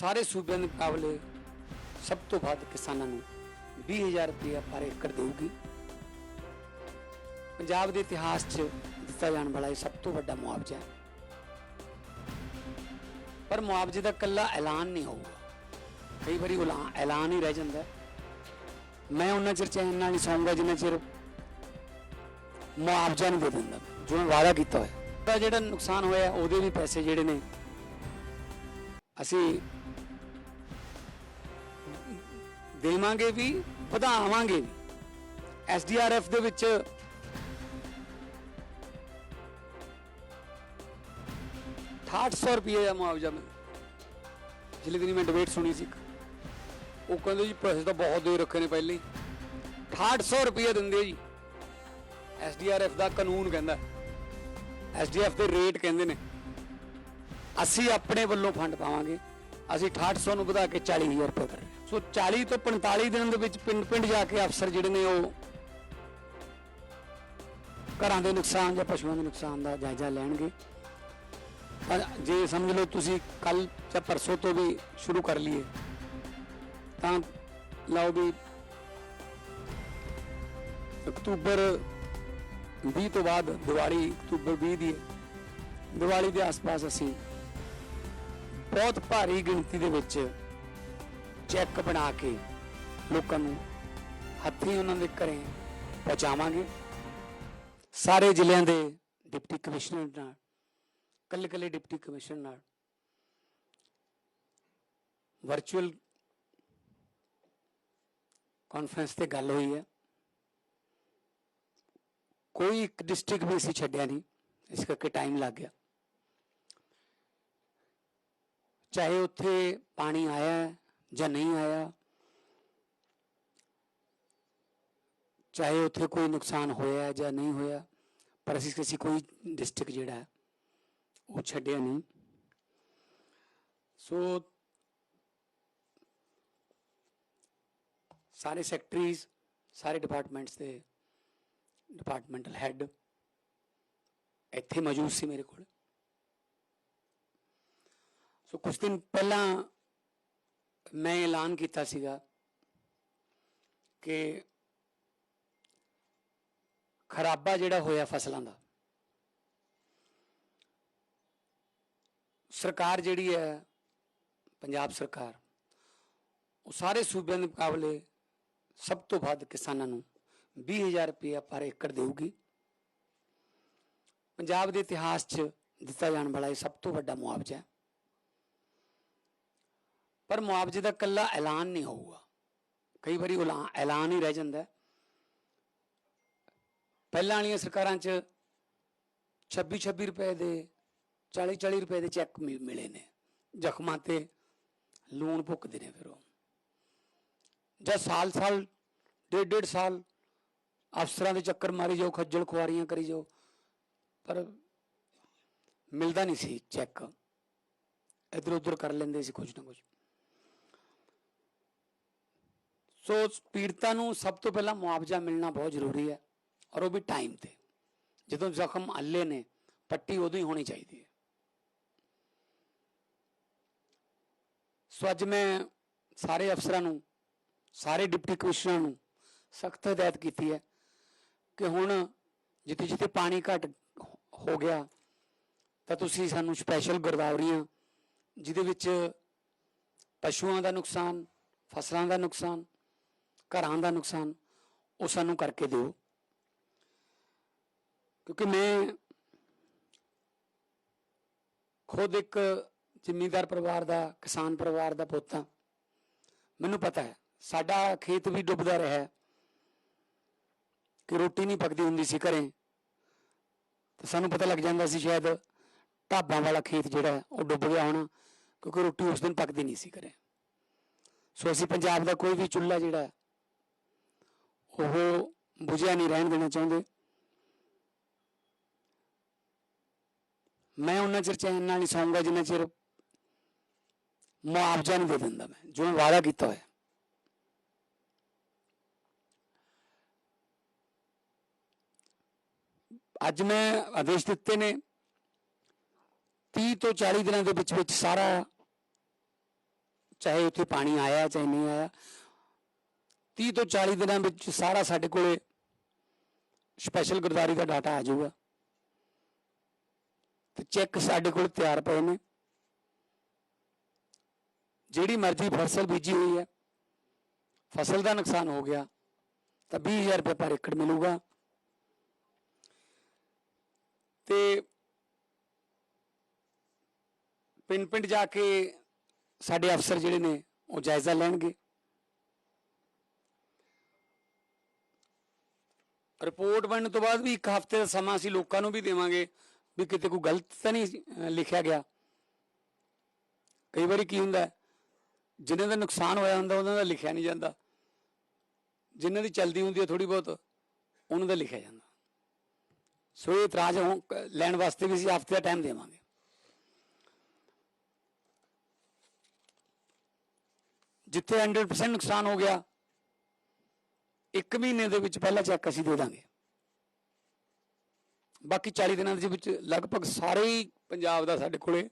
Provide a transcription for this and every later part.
ਸਾਰੇ ਸੂਬਿਆਂ ਦੇ ਮੁਕਾਬਲੇ ਸਭ ਤੋਂ ਵੱਧ ਕਿਸਾਨਾਂ ਨੂੰ 20000 ਰੁਪਏ ਪਰ ਏਕੜ ਦੇਊਗੀ। ਪੰਜਾਬ ਦੇ ਇਤਿਹਾਸ 'ਚ ਦਿੱਤਾ ਜਾਣ ਵਾਲਾ ਇਹ ਸਭ ਤੋਂ ਵੱਡਾ ਮੁਆਵਜ਼ਾ ਹੈ। ਪਰ ਮੁਆਵਜ਼ੇ ਦਾ ਕੱਲਾ ਐਲਾਨ ਨਹੀਂ ਹੋਊਗਾ। ਕਈ ਵਾਰੀ ਉਲਾ- ਐਲਾਨ ਹੀ ਰਹਿ ਜਾਂਦਾ ਮੈਂ ਉਹਨਾਂ ਚਿਰ ਚੈਨ ਨਾਲ ਨਹੀਂ ਸੌਂਗਾ ਜਿੰਨਾ ਚਿਰ ਮੁਆਵਜ਼ਾ ਨਹੀਂ ਦੇ ਦਿੰਦਾ, ਜੋ ਮੈਂ ਵਾਅਦਾ ਕੀਤਾ ਹੋਇਆ। ਤਾਂ ਜਿਹੜਾ ਨੁਕਸਾਨ ਹੋਇਆ, ਉਹਦੇ ਵੀ ਪੈਸੇ ਜਿਹੜੇ ਨੇ, ਅਸੀਂ ਦੇਵਾਂਗੇ ਵੀ, ਵਧਾਵਾਂਗੇ ਵੀ। ਐਸਡੀਆਰਐਫ ਦੇ ਵਿੱਚ ਅਠਾਹਠ ਸੌ ਰੁਪਏ ਦਾ ਮੁਆਵਜ਼ਾ ਮਿਲ ਜਿਲੇ ਦਿਨ ਮੈਂ ਡਿਬੇਟ ਸੁਣੀ ਸੀ ਇੱਕ। ਉਹ ਕਹਿੰਦੇ ਜੀ ਪੈਸੇ ਤਾਂ ਬਹੁਤ ਦੇ ਰੱਖੇ ਨੇ ਪਹਿਲੇ ਹੀ। 6800 ਰੁਪਏ ਦਿੰਦੇ ਜੀ। ਐਸਡੀਆਰਐਫ ਦਾ ਕਾਨੂੰਨ ਕਹਿੰਦਾ। ਐਸਡੀਐਫ ਦੇ ਰੇਟ ਕਹਿੰਦੇ ਨੇ। ਅਸੀਂ ਆਪਣੇ ਵੱਲੋਂ ਫੰਡ ਪਾਵਾਂਗੇ। ਅਸੀਂ 6800 ਨੂੰ ਵਧਾ ਕੇ 40000 ਰੁਪਏ ਕਰ ਰਹੇ ਸੋ 40 ਤੋਂ 45 ਦਿਨ ਦੇ ਵਿੱਚ ਪਿੰਡ ਪਿੰਡ ਜਾ ਕੇ ਅਫਸਰ ਜਿਹੜੇ ਨੇ ਉਹ ਘਰਾਂ ਦੇ ਨੁਕਸਾਨ ਜਾਂ ਪਸ਼ੂਆਂ ਦੇ ਨੁਕਸਾਨ ਦਾ ਜਾਇਜ਼ਾ ਲੈਣਗੇ ਪਰ ਜੇ ਸਮਝ ਲਓ ਤੁਸੀਂ ਕੱਲ ਜਾਂ ਪਰਸੋਂ ਤੋਂ ਵੀ ਸ਼ੁਰੂ ਕਰ ਲਈਏ, ਤਾਂ ਲਓ ਵੀ ਅਕਤੂਬਰ 20 ਤੋਂ ਬਾਅਦ ਦੀਵਾਲੀ ਅਕਤੂਬਰ 20 ਦੀ ਹੈ। ਦੀਵਾਲੀ ਦੇ ਆਸ-ਪਾਸ ਅਸੀਂ ਬਹੁਤ ਭਾਰੀ ਗਿਣਤੀ ਦੇ ਵਿੱਚ ਚੈੱਕ ਬਣਾ ਕੇ ਲੋਕਾਂ ਨੂੰ ਹੱਥੀਂ ਉਹਨਾਂ ਦੇ ਘਰੇ ਪਹੁੰਚਾਵਾਂਗੇ। ਸਾਰੇ ਜ਼ਿਲ੍ਹਿਆਂ ਦੇ ਡਿਪਟੀ ਕਮਿਸ਼ਨਰ ਨਾਲ ਕੱਲੇ ਕੱਲੇ ਡਿਪਟੀ ਕਮਿਸ਼ਨਰ ਨਾਲ, ਵਰਚੁਅਲ ਕਾਨਫਰੰਸ ਤੇ ਗੱਲ ਹੋਈ ਹੈ। ਕੋਈ ਇੱਕ ਡਿਸਟ੍ਰਿਕਟ ਵੀ ਅਸੀਂ ਛੱਡਿਆ ਨਹੀਂ, ਇਸ ਕਰਕੇ ਟਾਈਮ ਲੱਗ ਗਿਆ। ਚਾਹੇ ਉੱਥੇ ਪਾਣੀ ਆਇਆ ਜਾਂ ਨਹੀਂ ਆਇਆ, ਚਾਹੇ ਉੱਥੇ ਕੋਈ ਨੁਕਸਾਨ ਹੋਇਆ ਜਾਂ ਨਹੀਂ ਹੋਇਆ, ਪਰ ਅਸੀਂ ਕਿਸੇ ਕੋਈ ਡਿਸਟ੍ਰਿਕਟ ਜਿਹੜਾ ਉਹ ਛੱਡਿਆ ਨਹੀਂ। ਸੋ ਸਾਰੇ ਸੈਕਟਰੀਜ਼ ਸਾਰੇ ਡਿਪਾਰਟਮੈਂਟਸ ਦੇ ਡਿਪਾਰਟਮੈਂਟਲ ਹੈੱਡ ਇੱਥੇ ਮੌਜੂਦ ਸੀ ਮੇਰੇ ਕੋਲ। ਸੋ ਕੁਝ ਦਿਨ ਪਹਿਲਾਂ ਮੈਂ ਐਲਾਨ ਕੀਤਾ ਸੀਗਾ ਕਿ ਖਰਾਬਾ ਜਿਹੜਾ ਹੋਇਆ ਫਸਲਾਂ ਦਾ, ਸਰਕਾਰ ਜਿਹੜੀ ਹੈ, ਪੰਜਾਬ ਸਰਕਾਰ, ਉਹ ਸਾਰੇ ਸੂਬਿਆਂ ਦੇ ਮੁਕਾਬਲੇ ਸਭ ਤੋਂ ਵੱਧ ਕਿਸਾਨਾਂ ਨੂੰ 20000 ਰੁਪਏ ਪਰ ਏਕੜ ਦੇਊਗੀ। ਪੰਜਾਬ ਦੇ ਇਤਿਹਾਸ 'ਚ ਦਿੱਤਾ ਜਾਣ ਵਾਲਾ ਇਹ ਸਭ ਤੋਂ ਵੱਡਾ ਮੁਆਵਜ਼ਾ ਹੈ। ਪਰ ਮੁਆਵਜ਼ੇ ਦਾ ਕੱਲਾ ਐਲਾਨ ਨਹੀਂ ਹੋਊਗਾ। ਕਈ ਵਾਰੀ ਉਲਾ- ਐਲਾਨ ਹੀ ਰਹਿ ਜਾਂਦਾ ਪਹਿਲਾਂ ਵਾਲੀਆਂ ਸਰਕਾਰਾਂ 'ਚ 26 26 ਰੁਪਏ ਦੇ 40 40 ਰੁਪਏ ਦੇ ਚੈੱਕ ਮਿ- ਮਿਲੇ ਨੇ। ਜ਼ਖਮਾਂ ਤੇ ਲੂਣ ਭੁੱਕਦੇ ਨੇ ਫਿਰ ਉਹ। ਜਾਂ ਸਾਲ ਸਾਲ ਡੇਢ ਡੇਢ ਸਾਲ ਅਫਸਰਾਂ ਦੇ ਚੱਕਰ ਮਾਰੀ ਜਾਓ, ਖੱਜਲ ਖੁਆਰੀਆਂ ਕਰੀ ਜਾਓ, ਪਰ ਮਿਲਦਾ ਨਹੀਂ ਸੀ ਚੈੱਕ। ਇਧਰ ਉਧਰ ਕਰ ਲੈਂਦੇ ਸੀ ਕੁਝ ਨਾ ਕੁਝ। ਸੋ ਪੀੜਤਾਂ ਨੂੰ ਸਭ ਤੋਂ ਪਹਿਲਾਂ ਮੁਆਵਜ਼ਾ ਮਿਲਣਾ ਬਹੁਤ ਜ਼ਰੂਰੀ ਹੈ ਔਰ ਉਹ ਵੀ ਟਾਈਮ ਤੇ। ਜਦੋਂ ਜ਼ਖਮ ਅੱਲੇ ਨੇ, ਪੱਟੀ ਉਦੋਂ ਹੀ ਹੋਣੀ ਚਾਹੀਦੀ ਹੈ। ਸੋ ਅੱਜ ਮੈਂ ਸਾਰੇ ਅਫਸਰਾਂ ਨੂੰ, ਸਾਰੇ ਡਿਪਟੀ ਕਮਿਸ਼ਨਰਾਂ ਨੂੰ ਸਖਤ ਹਦਾਇਤ ਕੀਤੀ ਹੈ ਕਿ ਹੁਣ ਜਿੱਥੇ ਜਿੱਥੇ ਪਾਣੀ ਘਟ ਹੋ ਗਿਆ, ਤਾਂ ਤੁਸੀਂ ਸਾਨੂੰ ਸਪੈਸ਼ਲ ਗਰਦਾਵਰੀਆਂ, ਜਿਹਦੇ ਵਿੱਚ ਪਸ਼ੂਆਂ ਦਾ ਨੁਕਸਾਨ, ਫਸਲਾਂ ਦਾ ਨੁਕਸਾਨ ਘਰਾਂ ਦਾ ਨੁਕਸਾਨ ਉਹ ਸਾਨੂੰ ਕਰਕੇ ਦਿਓ। ਕਿਉਂਕਿ ਮੈਂ ਖੁਦ ਇੱਕ ਜ਼ਿਮੀਂਦਾਰ ਪਰਿਵਾਰ ਦਾ, ਕਿਸਾਨ ਪਰਿਵਾਰ ਦਾ ਪੁੱਤ ਹਾਂ। ਮੈਨੂੰ ਪਤਾ ਹੈ, ਸਾਡਾ ਖੇਤ ਵੀ ਡੁੱਬਦਾ ਰਿਹਾ ਕਿ ਰੋਟੀ ਨਹੀਂ ਪੱਕਦੀ ਹੁੰਦੀ ਸੀ ਘਰੇ। ਤੇ ਸਾਨੂੰ ਪਤਾ ਲੱਗ ਜਾਂਦਾ ਸੀ ਸ਼ਾਇਦ ਢਾਬਾਂ ਵਾਲਾ ਖੇਤ ਜਿਹੜਾ ਉਹ ਡੁੱਬ ਗਿਆ ਹੋਣਾ, ਕਿਉਂਕਿ ਰੋਟੀ ਉਸ ਦਿਨ ਪੱਕਦੀ ਨਹੀਂ ਸੀ ਘਰੇ। ਸੋ ਅਸੀਂ ਪੰਜਾਬ ਦਾ ਕੋਈ ਵੀ ਚੁੱਲ੍ਹਾ ਜਿਹੜਾ ਉਹ ਬੁਝਿਆ ਨਹੀਂ ਰਹਿਣ ਦੇਣਾ ਚਾਹੁੰਦੇ। ਮੈਂ ਉਹਨਾਂ ਚਿਰ ਚੈਨ ਨਾਲ ਨਹੀਂ ਸੌਂਗਾ, ਜਿੰਨਾ ਚਿਰ ਮੁਆਵਜ਼ਾ ਨਹੀਂ ਦੇ ਦਿੰਦਾ ਮੈਂ, ਜੋ ਵਾਅਦਾ ਕੀਤਾ ਹੋਇਆ। ਅੱਜ ਮੈਂ ਆਦੇਸ਼ ਦਿੱਤੇ ਨੇ 30 ਤੋਂ 40 ਦਿਨਾਂ ਦੇ ਵਿੱਚ ਵਿੱਚ ਸਾਰਾ, ਚਾਹੇ ਉੱਥੇ ਪਾਣੀ ਆਇਆ, ਚਾਹੇ ਨਹੀਂ ਆਇਆ 30 ਤੋਂ 40 ਦਿਨਾਂ ਵਿੱਚ ਸਾਰਾ ਸਾਡੇ ਕੋਲੇ ਸਪੈਸ਼ਲ ਗੁਰਦਾਰੀ ਦਾ ਡਾਟਾ ਆ ਜਾਊਗਾ। ਤੇ ਚੈੱਕ ਸਾਡੇ ਕੋਲ ਤਿਆਰ ਪਏ ਨੇ। ਜਿਹੜੀ ਮਰਜ਼ੀ ਫਸਲ ਬੀਜੀ ਹੋਈ ਹੈ, ਫਸਲ ਦਾ ਨੁਕਸਾਨ ਹੋ ਗਿਆ, ਤਾਂ 20000 ਰੁਪਏ ਪਰ ਏਕੜ ਮਿਲੂਗਾ। ਤੇ ਪਿੰਡ ਪਿੰਡ ਜਾ ਕੇ ਸਾਡੇ ਅਫਸਰ ਜਿਹੜੇ ਨੇ, ਉਹ ਜਾਇਜ਼ਾ ਲੈਣਗੇ। ਰਿਪੋਰਟ ਬਣਨ ਤੋਂ ਬਾਅਦ ਵੀ ਇੱਕ ਹਫ਼ਤੇ ਦਾ ਸਮਾਂ ਅਸੀਂ ਲੋਕਾਂ ਨੂੰ ਵੀ ਦੇਵਾਂਗੇ ਵੀ ਕਿਤੇ ਕੋਈ ਗਲਤ ਤਾਂ ਨਹੀਂ ਲਿਖਿਆ ਗਿਆ। ਕਈ ਵਾਰੀ ਕੀ ਹੁੰਦਾ ਹੈ, ਜਿਨ੍ਹਾਂ ਦਾ ਨੁਕਸਾਨ ਹੋਇਆ ਹੁੰਦਾ ਉਹਨਾਂ ਦਾ ਲਿਖਿਆ ਨਹੀਂ ਜਾਂਦਾ। ਜਿਨ੍ਹਾਂ ਦੀ ਚਲਦੀ ਹੁੰਦੀ ਹੈ ਥੋੜੀ ਬਹੁਤ ਉਹਨਾਂ ਦਾ ਲਿਖਿਆ ਜਾਂਦਾ। ਸੋ ਇਹ ਇਤਰਾਜ਼ ਹੋ- ਲੈਣ ਵਾਸਤੇ ਵੀ ਅਸੀਂ ਹਫ਼ਤੇ ਦਾ ਟਾਈਮ ਦੇਵਾਂਗੇ। ਜਿੱਥੇ 100% ਨੁਕਸਾਨ ਹੋ ਗਿਆ ਇੱਕ ਮਹੀਨੇ ਦੇ ਵਿੱਚ ਪਹਿਲਾ ਚੈੱਕ ਅਸੀਂ ਦੇ ਦਾਂਗੇ। ਬਾਕੀ 40 ਦਿਨਾਂ ਦੇ ਵਿੱਚ ਲਗਭਗ ਸਾਰੇ ਹੀ ਪੰਜਾਬ ਦਾ ਸਾਡੇ ਕੋਲੇ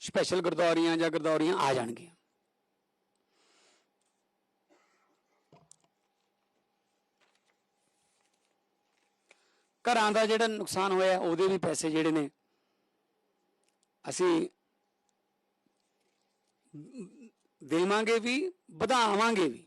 ਸਪੈਸ਼ਲ ਗਰਦੌਰੀਆਂ ਜਾਂ ਗਰਦੌਰੀਆਂ ਆ ਜਾਣਗੀਆਂ। ਘਰਾਂ ਦਾ ਜਿਹੜਾ ਨੁਕਸਾਨ ਹੋਇਆ, ਉਹਦੇ ਵੀ ਪੈਸੇ ਜਿਹੜੇ ਨੇ, ਅਸੀਂ ਦੇਵਾਂਗੇ ਵੀ, ਵਧਾਵਾਂਗੇ ਵੀ।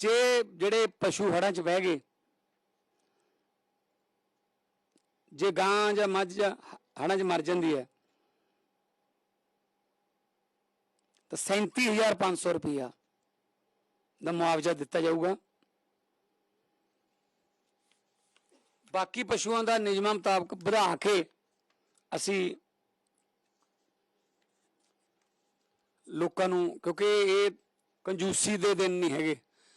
ਜੇ ਜਿਹੜੇ ਪਸ਼ੂ ਹੜਾਂ 'ਚ ਬਹਿ ਗਏ, ਜੇ ਗਾਂ ਜਾਂ ਮੱਝ ਜਾਂ ਹੜਾਂ 'ਚ ਮਰ ਜਾਂਦੀ ਹੈ, ਤਾਂ 37500 ਰੁਪਇਆ ਦਾ ਮੁਆਵਜ਼ਾ ਦਿੱਤਾ ਜਾਊਗਾ। ਬਾਕੀ ਪਸ਼ੂਆਂ ਦਾ ਨਿਯਮਾਂ ਮੁਤਾਬਕ ਵਧਾ ਕੇ ਅਸੀਂ ਲੋਕਾਂ ਨੂੰ, ਕਿਉਂਕਿ ਇਹ ਕੰਜੂਸੀ ਦੇ ਦਿਨ ਨਹੀਂ ਹੈਗੇ।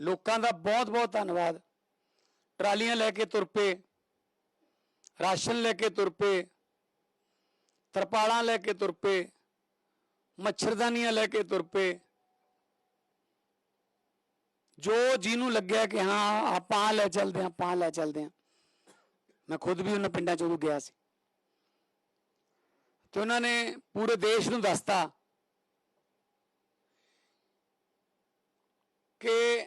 ਲੋਕਾਂ ਦਾ ਬਹੁਤ ਬਹੁਤ ਧੰਨਵਾਦ। ਟਰਾਲੀਆਂ ਲੈ ਕੇ ਤੁਰ ਪਏ, ਰਾਸ਼ਨ ਲੈ ਕੇ ਤੁਰ ਪਏ, ਤਰਪਾਲਾਂ ਲੈ ਕੇ ਤੁਰ ਪਏ, ਮੱਛਰਦਾਨੀਆਂ ਲੈ ਕੇ ਤੁਰ ਪਏ। ਜੋ ਜਿਹਨੂੰ ਲੱਗਿਆ ਕਿ ਹਾਂ, ਆਪਾਂ ਲੈ ਚੱਲਦੇ ਹਾਂ, ਆਪਾਂ ਲੈ ਚੱਲਦੇ ਹਾਂ। ਮੈਂ ਖੁਦ ਵੀ ਉਹਨਾਂ ਪਿੰਡਾਂ ਚੋਂ ਉਦੋਂ ਗਿਆ ਸੀ। ਤੇ ਉਹਨਾਂ ਨੇ ਪੂਰੇ ਦੇਸ਼ ਨੂੰ ਦੱਸਤਾ ਕਿ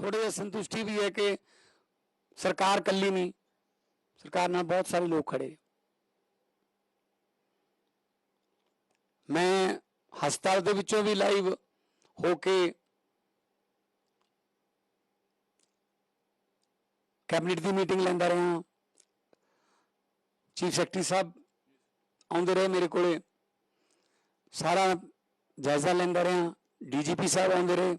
ਥੋੜੀ ਜਿਹੀ ਸੰਤੁਸ਼ਟੀ ਵੀ ਹੈ ਕਿ ਸਰਕਾਰ ਕੱਲੀ ਨਹੀਂ, ਸਰਕਾਰ ਨਾਲ ਬਹੁਤ ਸਾਰੇ ਲੋਕ ਖੜੇ ਮੈਂ ਹਸਪਤਾਲ ਦੇ ਵਿੱਚੋਂ ਵੀ ਲਾਈਵ ਹੋ ਕੇ ਕੈਬਨਿਟ ਦੀ ਮੀਟਿੰਗ ਲੈਂਦਾ ਰਿਹਾ। ਚੀਫ ਸੈਕਟਰੀ ਸਾਹਿਬ ਆਉਂਦੇ ਰਹੇ ਮੇਰੇ ਕੋਲੇ। ਸਾਰਾ ਜਾਇਜ਼ਾ ਲੈਂਦਾ ਰਿਹਾ। ਡੀਜੀਪੀ ਸਾਹਿਬ ਆਉਂਦੇ ਰਹੇ।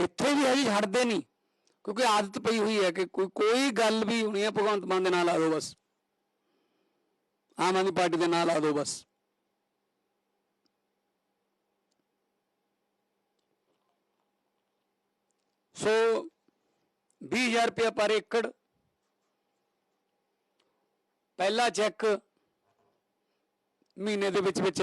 ਇੱਥੇ ਵੀ ਹੈ ਜੀ ਹਟਦੇ ਨਹੀਂ, ਕਿਉਂਕਿ ਆਦਤ ਪਈ ਹੋਈ ਹੈ ਕਿ ਕੋਈ ਕੋਈ ਗੱਲ ਵੀ ਹੋਣੀ ਹੈ, ਭਗਵੰਤ ਮਾਨ ਦੇ ਨਾਲ ਆ ਦਿਓ ਬਸ। ਆਮ ਆਦਮੀ ਪਾਰਟੀ ਦੇ ਨਾਲ ਆ ਦਿਓ ਬਸ। ਸੋ 20000 ਰੁਪਏ ਪਰ ਏਕੜ। ਪਹਿਲਾ ਚੈੱਕ ਮਹੀਨੇ ਦੇ ਵਿੱਚ ਵਿੱਚ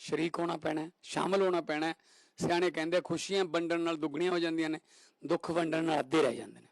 ਸ਼ਰੀਕ ਹੋਣਾ ਪੈਣਾ ਹੈ, ਸ਼ਾਮਲ ਹੋਣਾ ਪੈਣਾ ਸਿਆਣੇ ਕਹਿੰਦੇ ਖੁਸ਼ੀਆਂ ਵੰਡਣ ਨਾਲ ਦੁੱਗਣੀਆਂ ਹੋ ਜਾਂਦੀਆਂ ਨੇ ਦੁੱਖ ਵੰਡਣ ਨਾਲ ਅੱਧੇ ਰਹਿ ਜਾਂਦੇ ਨੇ।